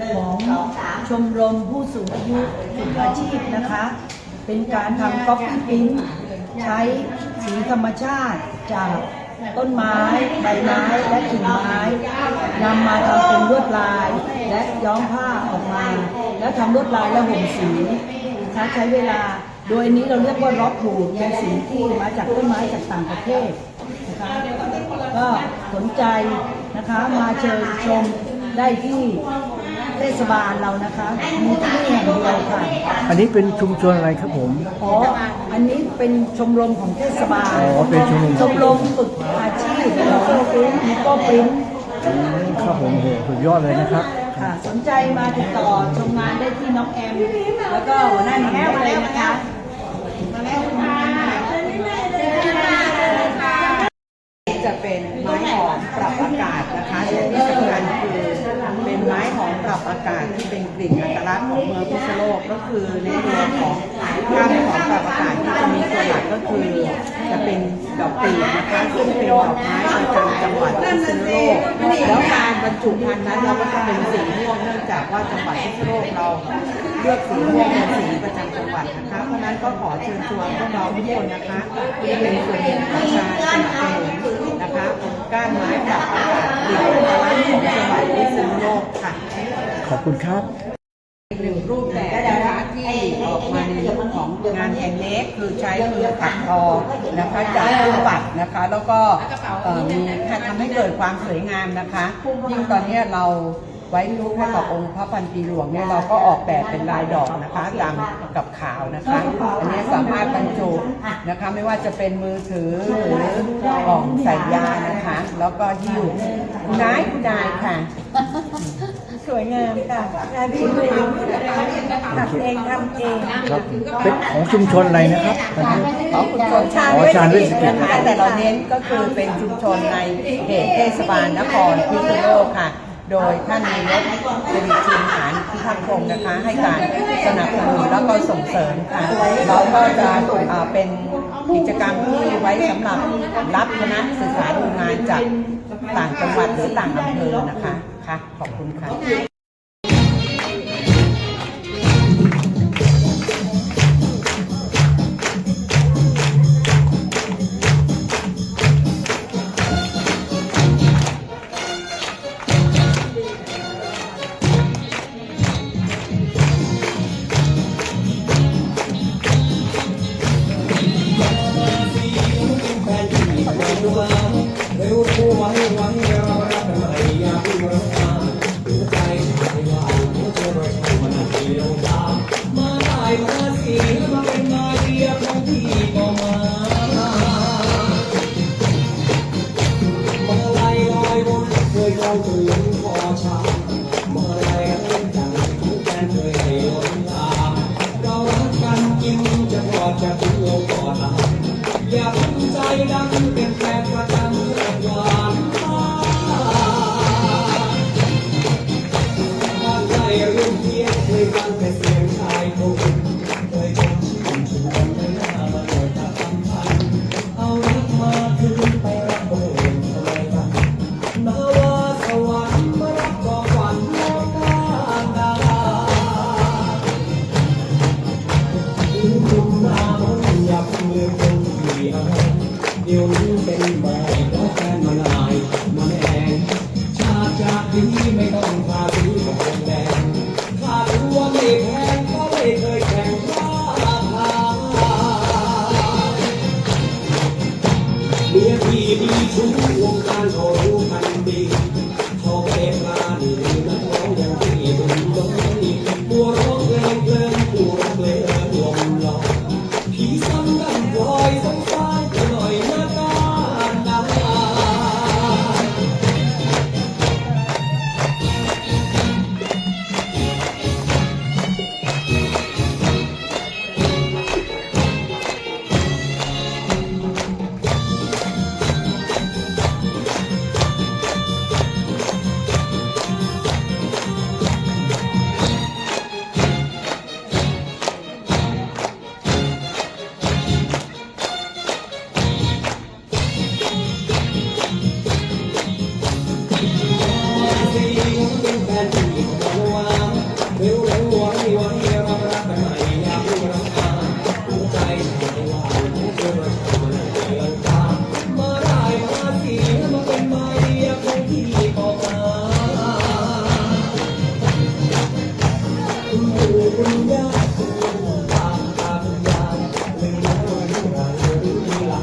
ของชมรมผู้สูงอายุฝึกอาชีพนะคะ เป็นการทำก๊อปปี้ปิ้นใช้สีธรรมชาติจากต้นไม้ ใบไม้และกิ่งไม้นำมาทำเป็นลวดลายและย้อมผ้าออกมา แล้วทำลวดลายและห่มสีนะคะใช้เวลาโดยอันนี้เราเรียกว่าร็อกหูดเป็นสีที่มาจากต้นไม้จากต่างประเทศนะคะก็สนใจนะคะมาเชิญชมได้ที่ เทศบาลเรานะคะมีที่นี่แห่งเดียวค่ะ อันนี้เป็นชุมชนอะไรครับผม อ๋อ อันนี้เป็นชมรมของเทศบาล อ๋อ เป็นชมรม ชมรมฝึกอาชีพของปริ้นมีก็ปริ้นอืมครับผมโหสุดยอดเลยนะครับ ค่ะ สนใจมาติดต่อชมงานได้ที่น้องแอม แล้วก็หัวหน้าหนิงได้เลยนะคะจะเป็นไม้หอมปรับอากาศนะคะและที่สำคัญคือเป็นไม้หอมปรับอากาศที่เป็นกลิ่นอัตลักษณ์ของเมืองพิษณุโลกก็คือในเรื่อง ของการหอมปรับอากาศที่จะมีตัวหลักก็คือ จะเป็นดอกปีนะคะซึ่งเป็นดอกไม้ประจำจังหวัดพิษณุโลกแล้วการบรรจุภัณฑ์นั้นเราก็จะเป็นสีม่วงเนื่องจากว่าจังหวัดพิษณุโลกเราเลือกสีม่วงเป็นสีประจำจังหวัดนะคะ เพราะนั้นก็ขอเชิญชวนพวกเราทุกคนนะคะที่เป็นส่วนหนึ่งของการสนับสนุนนะคะก้านไม้ปรับอากาศกลิ่นอัตลักษณ์ของจังหวัดพิษณุโลกค่ะ ขอบคุณครับ อีกหนึ่งรูปแบบนะคะที่ออกมาในรูป ของงานแฮนด์เมดคือใช้มือถักทอนะคะจากรูปปัดนะคะ แล้วก็มีทำให้เกิดความสวยงามนะคะยิ่งตอนนี้เราไว้ทุกให้กับองค์พระพันปีหลวงเนี่ยเราก็ออกแบบเป็นลายดอกนะคะดำกับขาวนะคะ อันนี้สามารถบรรจุนะคะ ไม่ว่าจะเป็นมือถือหรือกล่องใส่ยานะคะ แล้วก็หิ้วคุณนายคุณนายค่ะ วยงามค่ะงานที่มือถักเองทำเองครับเป็นของชุมชนอะไรนะครับอันนี้ของชุมชนชาญอ๋อชาญเวชกิจนะคะแต่เราเน้นก็คือเป็นชุมชนในเขตเทศบาลนครพิษณุโลกค่ะ โดยท่านนายกสิริชินหานพิทักษ์พงศ์นะคะ ให้การสนับสนุนแล้วก็ส่งเสริมค่ะเราก็จะอ่าเป็นกิจกรรมที่ไว้สำหรับรับคณะศึกษาดูงานจากต่างจังหวัดหรือต่างอำเภอนะคะค่ะ ขอบคุณค่ะ เดี๋ยวเป็นหมอกแล้วแฟนมาลายมาแรงชาจากนี้ไม่ต้องพาดูกับคนแดงข้ารู้ว่าไม่แพงก็ไม่เคยแข่งราคาเมียพี่มีชู้วงการโ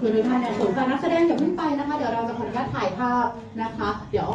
คือทุกท่านเนี่ยส่วนการนักแสดงอย่าเพิ่งไปนะคะ เดี๋ยวเราจะขออนุญาตถ่ายภาพนะคะ เดี๋ยว